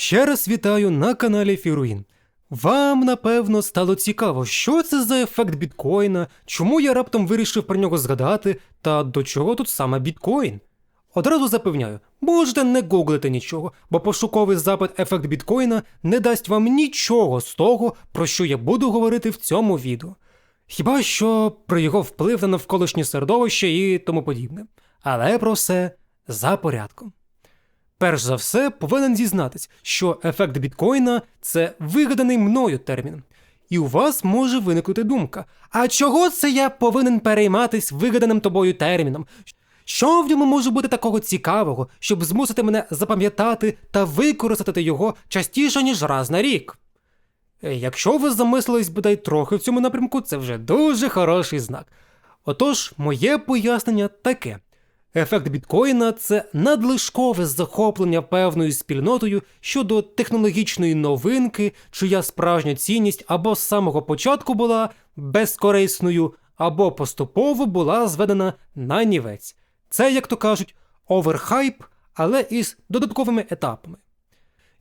Ще раз вітаю на каналі Фіруїн. Вам, напевно, стало цікаво, що це за ефект біткоїна, чому я раптом вирішив про нього згадати, та до чого тут саме біткоін. Одразу запевняю, можете не гуглити нічого, бо пошуковий запит ефект біткоїна не дасть вам нічого з того, про що я буду говорити в цьому відео. Хіба що про його вплив на навколишнє середовище і тому подібне. Але про все за порядком. Перш за все, повинен зізнатись, що ефект біткоїна це вигаданий мною термін. І у вас може виникнути думка: а чого це я повинен перейматись вигаданим тобою терміном? Що в ньому може бути такого цікавого, щоб змусити мене запам'ятати та використати його частіше, ніж раз на рік? Е, Якщо ви замислились бодай трохи в цьому напрямку, це вже дуже хороший знак. Отож, моє пояснення таке. Ефект біткоїна це надлишкове захоплення певною спільнотою щодо технологічної новинки, чия справжня цінність або з самого початку була безкорисною, або поступово була зведена на нівець. Це, як то кажуть, оверхайп, але із додатковими етапами.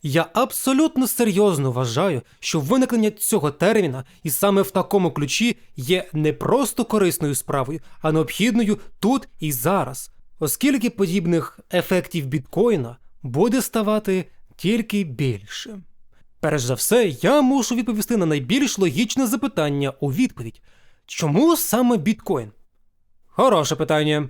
Я абсолютно серйозно вважаю, що виникнення цього терміна і саме в такому ключі є не просто корисною справою, а необхідною тут і зараз, оскільки подібних ефектів біткоїна буде ставати тільки більше. Перш за все, я мушу відповісти на найбільш логічне запитання у відповідь: чому саме біткоін? Хороше питання.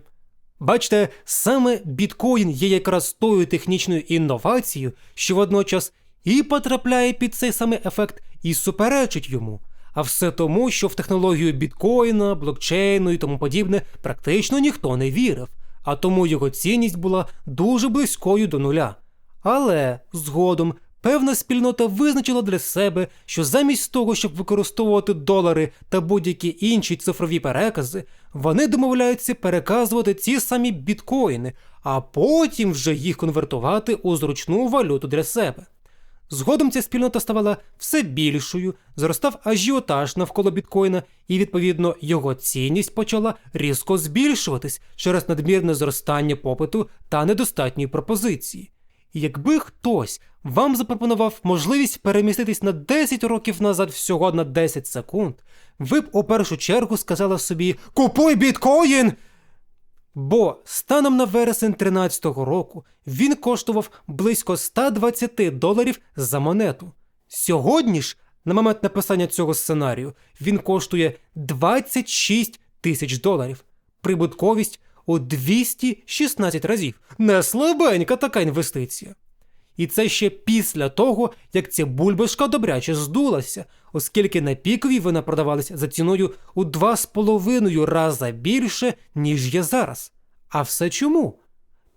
Бачите, саме біткоін є якраз тою технічною інновацією, що водночас і потрапляє під цей самий ефект, і суперечить йому. А все тому, що в технологію біткоїна, блокчейну і тому подібне практично ніхто не вірив, а тому його цінність була дуже близькою до нуля. Але згодом певна спільнота визначила для себе, що замість того, щоб використовувати долари та будь-які інші цифрові перекази, вони домовляються переказувати ці самі біткоїни, а потім вже їх конвертувати у зручну валюту для себе. Згодом ця спільнота ставала все більшою, зростав ажіотаж навколо біткоїна, і відповідно його цінність почала різко збільшуватись через надмірне зростання попиту та недостатньої пропозиції. Якби хтось вам запропонував можливість переміститись на 10 років назад всього на 10 секунд, ви б у першу чергу сказали собі Купуй біткоін! Бо станом на вересень 13-го року він коштував близько 120 доларів за монету. Сьогодні ж, на момент написання цього сценарію, він коштує 26 тисяч доларів. Прибутковість у 216 разів. Не слабенька така інвестиція. І це ще після того, як ця бульбашка добряче здулася, оскільки на піковій вона продавалася за ціною у 2,5 рази більше, ніж є зараз. А все чому?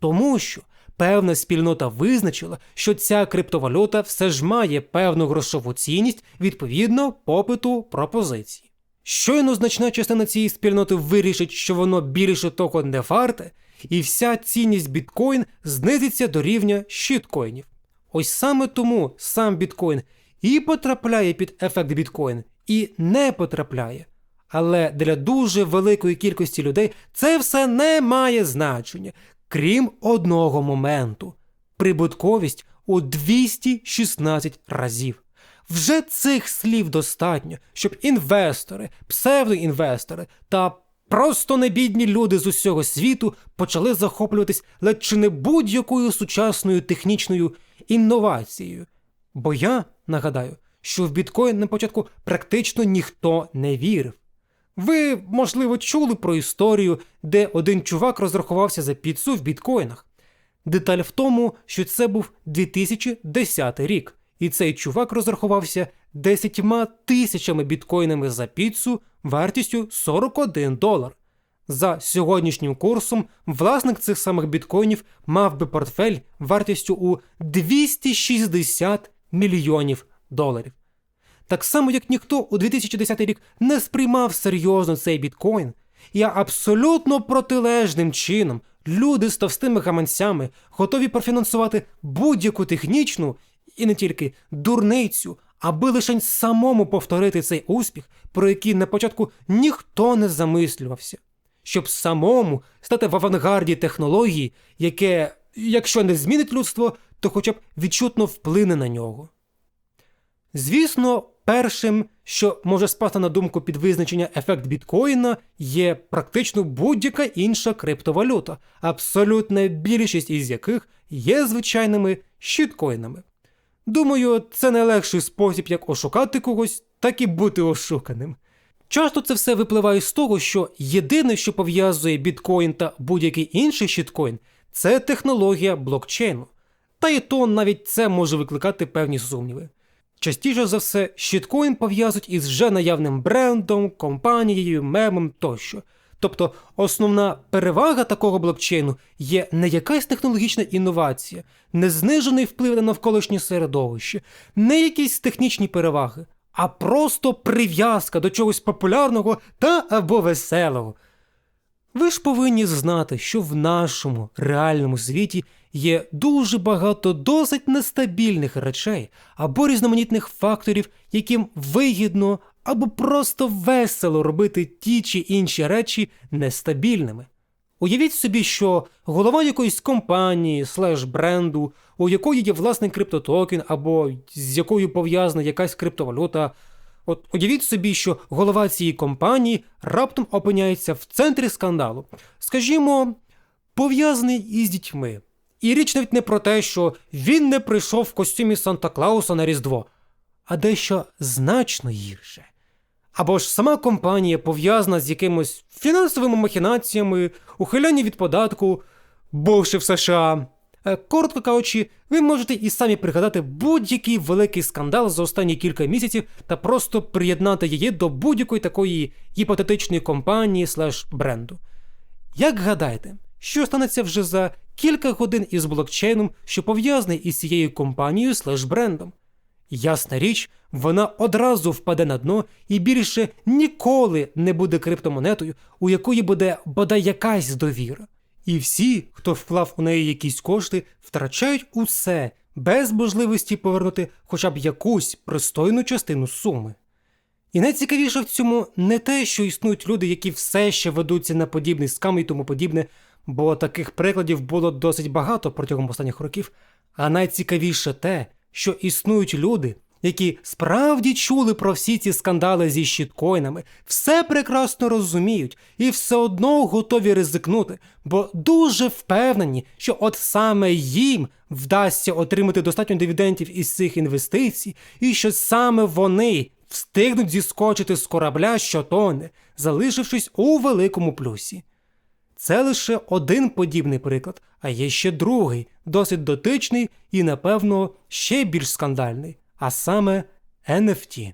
Тому що певна спільнота визначила, що ця криптовалюта все ж має певну грошову цінність відповідно попиту пропозиції. Щойно значна частина цієї спільноти вирішить, що воно більше того не варте, і вся цінність біткоін знизиться до рівня щиткоїнів. Ось саме тому сам біткоін і потрапляє під ефект біткоін, і не потрапляє. Але для дуже великої кількості людей це все не має значення, крім одного моменту прибутковість у 216 разів. Вже цих слів достатньо, щоб інвестори, псевдоінвестори та просто небідні люди з усього світу почали захоплюватись ледь чи не будь-якою сучасною технічною інновацією. Бо я нагадаю, що в біткоін на початку практично ніхто не вірив. Ви, можливо, чули про історію, де один чувак розрахувався за піцу в біткоїнах. Деталь в тому, що це був 2010 рік, і цей чувак розрахувався 10 тисячами біткоїнами за піцу вартістю 41 долар. За сьогоднішнім курсом власник цих самих біткоїнів мав би портфель вартістю у 260 мільйонів доларів. Так само, як ніхто у 2010 рік не сприймав серйозно цей біткоін, я абсолютно протилежним чином люди з товстими гаманцями готові профінансувати будь-яку технічну і не тільки дурницю, аби лише самому повторити цей успіх, про який на початку ніхто не замислювався, щоб самому стати в авангарді технології, яке, якщо не змінить людство, то хоча б відчутно вплине на нього. Звісно, першим, що може спати на думку під визначення ефект біткоїна, є практично будь-яка інша криптовалюта, абсолютна більшість із яких є звичайними щиткоїнами. Думаю, це найлегший спосіб як ошукати когось, так і бути ошуканим. Часто це все випливає з того, що єдине, що пов'язує біткоін та будь-який інший щиткоін, це технологія блокчейну. Та і то навіть це може викликати певні сумніви. Частіше за все, щиткоін пов'язують із вже наявним брендом, компанією, мемом тощо. Тобто основна перевага такого блокчейну є не якась технологічна інновація, не знижений вплив на навколишнє середовище, не якісь технічні переваги, а просто прив'язка до чогось популярного та або веселого. Ви ж повинні знати, що в нашому реальному світі є дуже багато досить нестабільних речей або різноманітних факторів, яким вигідно або просто весело робити ті чи інші речі нестабільними. Уявіть собі, що голова якоїсь компанії, слеш бренду, у якої є власний криптотокен, або з якою пов'язана якась криптовалюта. От уявіть собі, що голова цієї компанії раптом опиняється в центрі скандалу, скажімо, пов'язаний із дітьми. І річ навіть не про те, що він не прийшов в костюмі Санта Клауса на Різдво, а дещо значно гірше. Або ж сама компанія пов'язана з якимось фінансовими махінаціями, ухиляння від податку, бувши в США. Е, Коротко кажучи, ви можете і самі пригадати будь-який великий скандал за останні кілька місяців та просто приєднати її до будь-якої такої гіпотетичної компанії слеш бренду. Як гадаєте, що станеться вже за кілька годин із блокчейном, що пов'язаний із цією компанією слеш брендом? Ясна річ, вона одразу впаде на дно і більше ніколи не буде криптомонетою, у якої буде бодай якась довіра. І всі, хто вклав у неї якісь кошти, втрачають усе без можливості повернути хоча б якусь пристойну частину суми. І найцікавіше в цьому не те, що існують люди, які все ще ведуться на подібний скам і тому подібне, бо таких прикладів було досить багато протягом останніх років, а найцікавіше те, що існують люди, які справді чули про всі ці скандали зі щіткоїнами, все прекрасно розуміють і все одно готові ризикнути, бо дуже впевнені, що от саме їм вдасться отримати достатньо дивідендів із цих інвестицій, і що саме вони встигнуть зіскочити з корабля, що тоне, залишившись у великому плюсі. Це лише один подібний приклад, а є ще другий, досить дотичний і, напевно, ще більш скандальний, а саме NFT.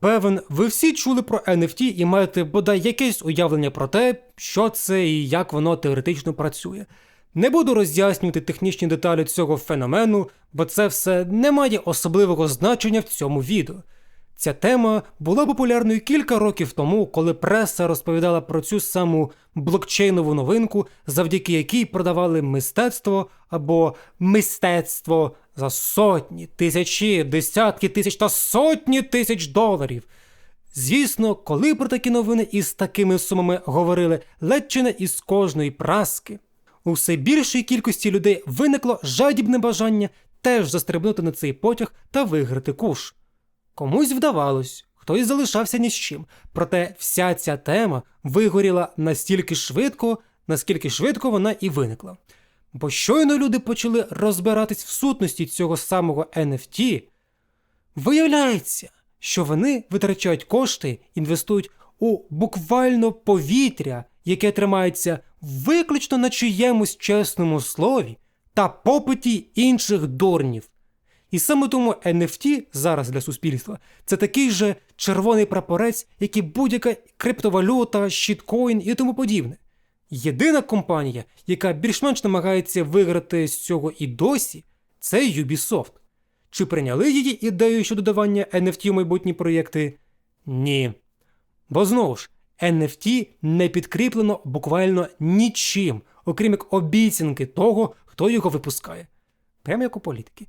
Певен, ви всі чули про NFT і маєте бодай якесь уявлення про те, що це і як воно теоретично працює. Не буду роз'яснювати технічні деталі цього феномену, бо це все не має особливого значення в цьому відео. Ця тема була популярною кілька років тому, коли преса розповідала про цю саму блокчейнову новинку, завдяки якій продавали мистецтво або мистецтво за сотні, тисячі, десятки тисяч та сотні тисяч доларів. Звісно, коли про такі новини із такими сумами говорили ледь чи не із кожної праски, у все більшій кількості людей виникло жадібне бажання теж застрибнути на цей потяг та виграти куш. Комусь вдавалось, хтось залишався ні з чим. Проте вся ця тема вигоріла настільки швидко, наскільки швидко вона і виникла. Бо щойно люди почали розбиратись в сутності цього самого NFT, виявляється, що вони витрачають кошти, інвестують у буквально повітря, яке тримається виключно на чиємусь чесному слові та попиті інших дурнів. І саме тому NFT зараз для суспільства це такий же червоний прапорець, як і будь-яка криптовалюта, щіткоін і тому подібне. Єдина компанія, яка більш-менш намагається виграти з цього і досі, це Ubisoft. Чи прийняли її ідею щодо додавання NFT у майбутні проєкти? Ні. Бо знову ж, NFT не підкріплено буквально нічим, окрім як обіцянки того, хто його випускає. Прямо як у політики.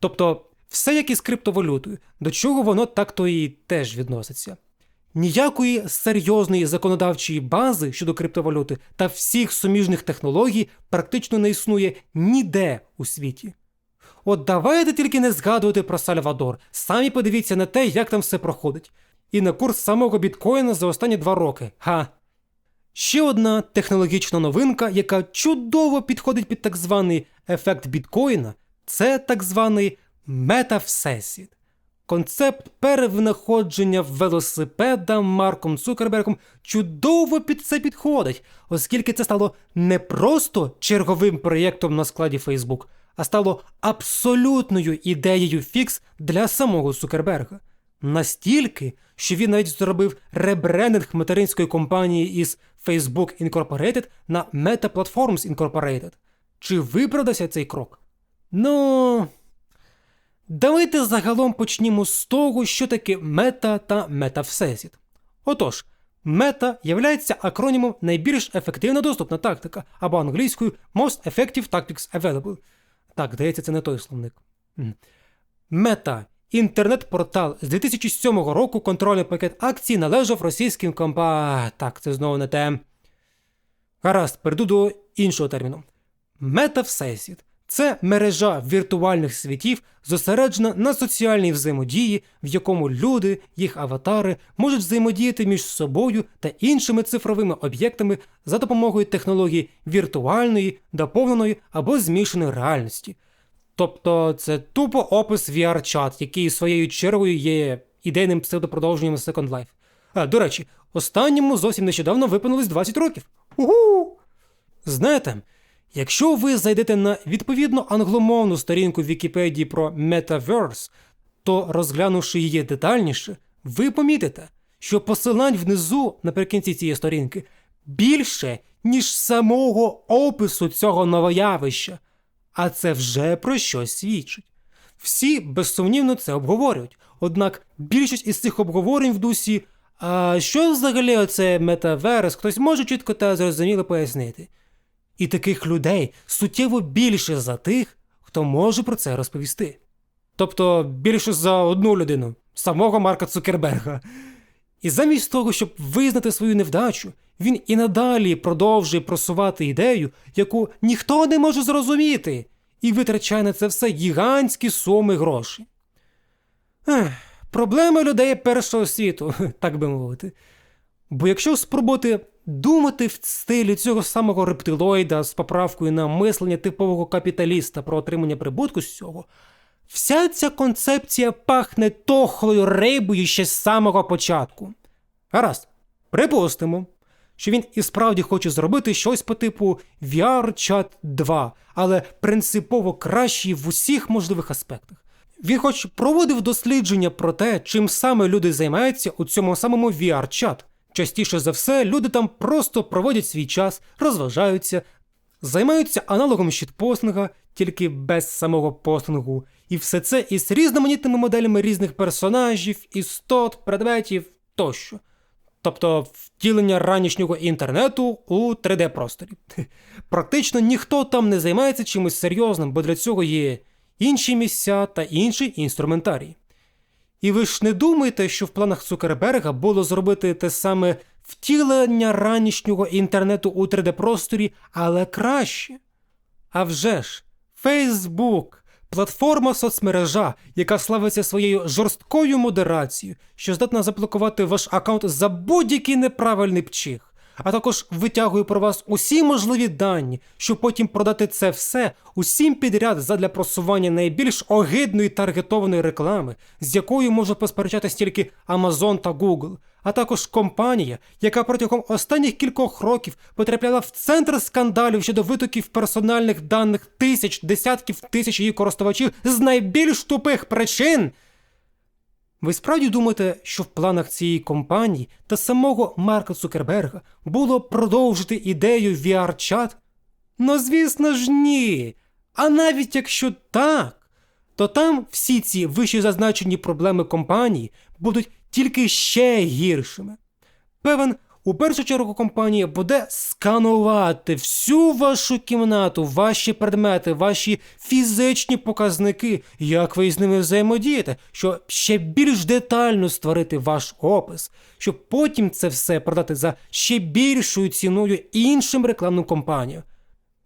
Тобто, все як із криптовалютою, до чого воно так то і теж відноситься. Ніякої серйозної законодавчої бази щодо криптовалюти та всіх суміжних технологій практично не існує ніде у світі. От давайте тільки не згадувати про Сальвадор. Самі подивіться на те, як там все проходить. І на курс самого біткоїна за останні два роки. Ха. Ще одна технологічна новинка, яка чудово підходить під так званий ефект біткоїна, це так званий метавсесвіт. Концепт перевнаходження велосипеда Марком Цукербергом чудово під це підходить, оскільки це стало не просто черговим проєктом на складі Facebook, а стало абсолютною ідеєю фікс для самого Цукерберга. Настільки, що він навіть зробив ребрендинг материнської компанії із Facebook Incorporated на Meta Platforms Incorporated. Чи виправдався цей крок? Ну. Давайте загалом почнімо з того, що таке мета та метавсесвіт. Отож, мета являється акронімом найбільш ефективна доступна тактика, або англійською Most Effective Tactics Available. Так, здається, це не той словник. Мета інтернет-портал з 2007 року контрольний пакет акцій належав російським компа. Так, це знову не те. Гаразд, перейду до іншого терміну. Метавсесвіт це мережа віртуальних світів, зосереджена на соціальній взаємодії, в якому люди, їх аватари можуть взаємодіяти між собою та іншими цифровими об'єктами за допомогою технологій віртуальної, доповненої або змішаної реальності. Тобто це тупо опис VR-чат, який своєю чергою є ідейним псевдопродовженням Second Life. А, до речі, останньому зовсім нещодавно виповнилось 20 років. Угу! Знаєте, якщо ви зайдете на відповідно англомовну сторінку Вікіпедії про Metaverse, то розглянувши її детальніше, ви помітите, що посилань внизу наприкінці цієї сторінки більше, ніж самого опису цього новоявища. А це вже про щось свідчить. Всі безсумнівно це обговорюють. Однак більшість із цих обговорень в дусі, а що взагалі оце метаверс, хтось може чітко та зрозуміло пояснити. І таких людей суттєво більше за тих, хто може про це розповісти. Тобто більше за одну людину, самого Марка Цукерберга. І замість того, щоб визнати свою невдачу, він і надалі продовжує просувати ідею, яку ніхто не може зрозуміти, і витрачає на це все гігантські суми грошей. Ех, проблеми людей першого світу, так би мовити. Бо якщо спробувати думати в стилі цього самого рептилоїда з поправкою на мислення типового капіталіста про отримання прибутку з цього, вся ця концепція пахне тохлою рибою ще з самого початку. Гаразд, припустимо, що він і справді хоче зробити щось по типу VR-Chat 2, але принципово кращий в усіх можливих аспектах. Він хоч проводив дослідження про те, чим саме люди займаються у цьому самому VR-чат. Частіше за все, люди там просто проводять свій час, розважаються, займаються аналогом щитпостинга, тільки без самого постингу, і все це із різноманітними моделями різних персонажів, істот, предметів тощо. Тобто втілення ранішнього інтернету у 3D-просторі. Практично ніхто там не займається чимось серйозним, бо для цього є інші місця та інший інструментарій. І ви ж не думаєте, що в планах Цукерберга було зробити те саме втілення ранішнього інтернету у 3D-просторі, але краще? А вже ж, Фейсбук, платформа соцмережа, яка славиться своєю жорсткою модерацією, що здатна заблокувати ваш аккаунт за будь-який неправильний пчих, а також витягує про вас усі можливі дані, щоб потім продати це все усім підряд задля просування найбільш огидної таргетованої реклами, з якою може посперечатись тільки Amazon та Google, а також компанія, яка протягом останніх кількох років потрапляла в центр скандалів щодо витоків персональних даних тисяч, десятків тисяч її користувачів з найбільш тупих причин. Ви справді думаєте, що в планах цієї компанії та самого Марка Цукерберга було продовжити ідею VR-чат? Ну, звісно ж, ні. А навіть якщо так, то там всі ці вище зазначені проблеми компанії будуть тільки ще гіршими. Певен, у першу чергу компанія буде сканувати всю вашу кімнату, ваші предмети, ваші фізичні показники, як ви з ними взаємодієте, щоб ще більш детально створити ваш опис, щоб потім це все продати за ще більшою ціною іншим рекламним компаніям.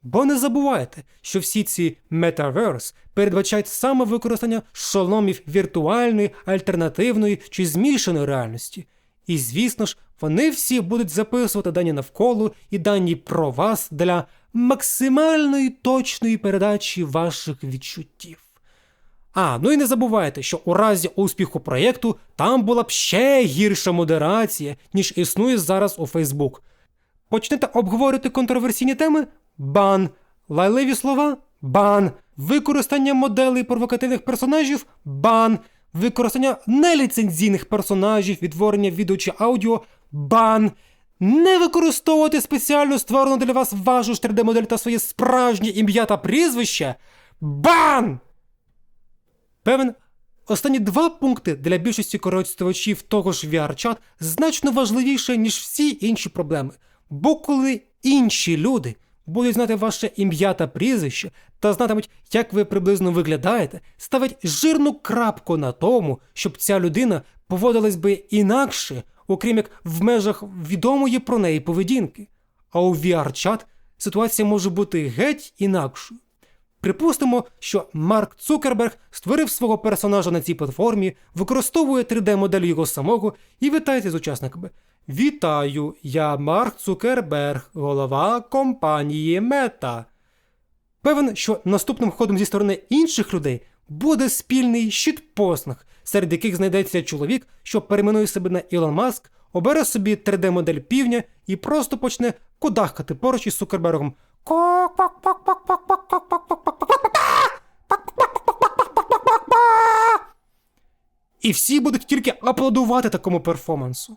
Бо не забувайте, що всі ці Metaverse передбачають саме використання шоломів віртуальної, альтернативної чи змішаної реальності. І звісно ж, вони всі будуть записувати дані навколо і дані про вас для максимальної точної передачі ваших відчуттів. А, ну і не забувайте, що у разі успіху проєкту там була б ще гірша модерація, ніж існує зараз у Facebook. Почнете обговорювати контроверсійні теми бан, лайливі слова бан, використання моделей провокативних персонажів бан, використання неліцензійних персонажів, відтворення відео чи аудіо бан. Не використовувати спеціально створену для вас вашу 3D-модель та своє справжнє ім'я та прізвище бан! Певен, останні два пункти для більшості користувачів того ж VR-чат значно важливіше, ніж всі інші проблеми. Бо коли інші люди будуть знати ваше ім'я та прізвище та знатимуть, як ви приблизно виглядаєте, ставить жирну крапку на тому, щоб ця людина поводилась би інакше, окрім як в межах відомої про неї поведінки. А у VR-чат ситуація може бути геть інакшою. Припустимо, що Марк Цукерберг створив свого персонажа на цій платформі, використовує 3D-модель його самого і вітається з учасниками. Вітаю, я Марк Цукерберг, голова компанії Мета. Певен, що наступним ходом зі сторони інших людей буде спільний щитпоснг, серед яких знайдеться чоловік, що перейменує себе на Ілон Маск, обере собі 3D-модель півня і просто почне кудахкати поруч із Цукербергом. І всі будуть тільки аплодувати такому перформансу.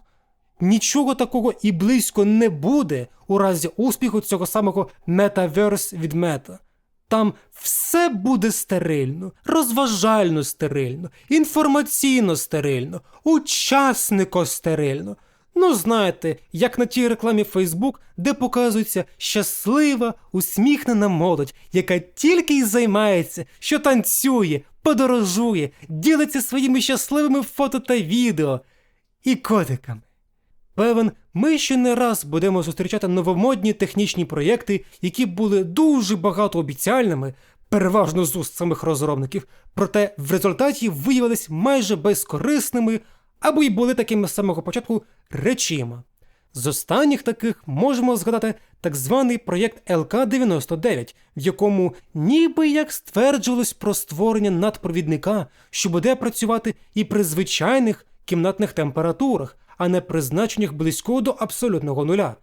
Нічого такого і близько не буде у разі успіху цього самого Metaverse від Мета. Там все буде стерильно, розважально стерильно, інформаційно стерильно, учаснико стерильно. Ну, знаєте, як на тій рекламі Facebook, де показується щаслива, усміхнена молодь, яка тільки й займається, що танцює, подорожує, ділиться своїми щасливими фото та відео і кодиками. Певен, ми ще не раз будемо зустрічати новомодні технічні проєкти, які були дуже багатообіцяльними, переважно з уст самих розробників, проте в результаті виявились майже безкорисними або й були такими з самого початку речима. З останніх таких можемо згадати так званий проєкт ЛК-99, в якому ніби як стверджувалось про створення надпровідника, що буде працювати і при звичайних кімнатних температурах, а не при значеннях близько до абсолютного нуля.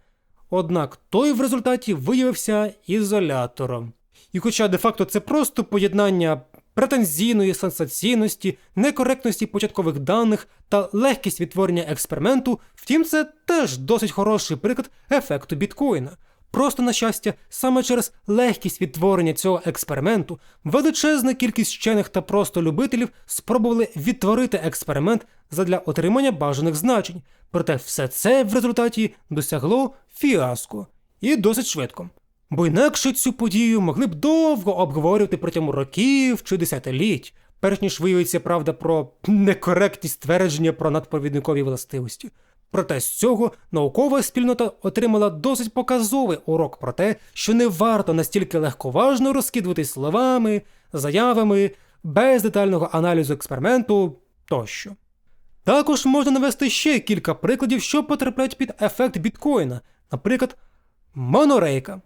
Однак той в результаті виявився ізолятором. І хоча де-факто це просто поєднання претензійної сенсаційності, некоректності початкових даних та легкість відтворення експерименту, втім, це теж досить хороший приклад ефекту біткоїна. Просто, на щастя, саме через легкість відтворення цього експерименту величезна кількість вчених та просто любителів спробували відтворити експеримент задля отримання бажаних значень, проте все це в результаті досягло фіаско і досить швидко. Бо інакше цю подію могли б довго обговорювати протягом років чи десятиліть, перш ніж виявиться правда про некоректність твердження про надпровідникові властивості. Проте з цього наукова спільнота отримала досить показовий урок про те, що не варто настільки легковажно розкидуватись словами, заявами, без детального аналізу експерименту тощо. Також можна навести ще кілька прикладів, що потрапляють під ефект біткоїна, наприклад, монорейка.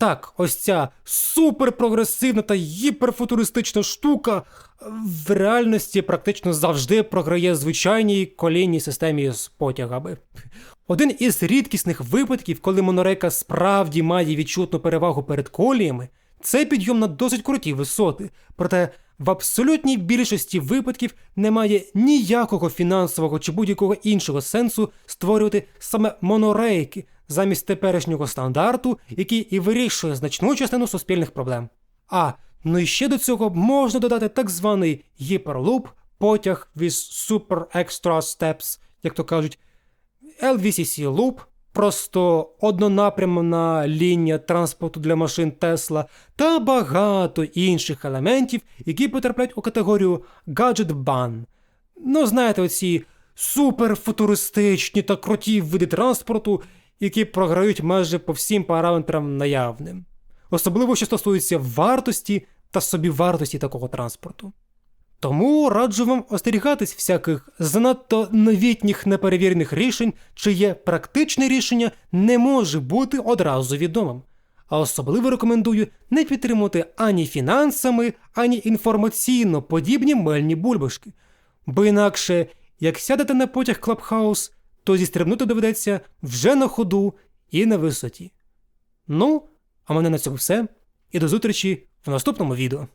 Так, ось ця суперпрогресивна та гіперфутуристична штука в реальності практично завжди програє звичайній колійній системі з потягами. Один із рідкісних випадків, коли монорейка справді має відчутну перевагу перед коліями, це підйом на досить круті висоти. Проте в абсолютній більшості випадків немає ніякого фінансового чи будь-якого іншого сенсу створювати саме монорейки замість теперішнього стандарту, який і вирішує значну частину суспільних проблем. А ну і ще до цього можна додати так званий гіперлуп, потяг with super extra steps, як то кажуть, LVCC Loop, просто однонапрямна лінія транспорту для машин Тесла та багато інших елементів, які потрапляють у категорію Gadget Ban. Ну, знаєте, оці суперфутуристичні та круті види транспорту, які програють майже по всім параметрам наявним. особливо що стосується вартості та собівартості такого транспорту. Тому раджу вам остерігатись всяких занадто новітніх неперевірених рішень, чиє практичне рішення не може бути одразу відомим. А особливо рекомендую не підтримувати ані фінансами, ані інформаційно подібні мельні бульбашки. Бо інакше, як сядете на потяг Клабхаус, то зістрибнути доведеться вже на ходу і на висоті. Ну, а мене на цьому все. І до зустрічі в наступному відео.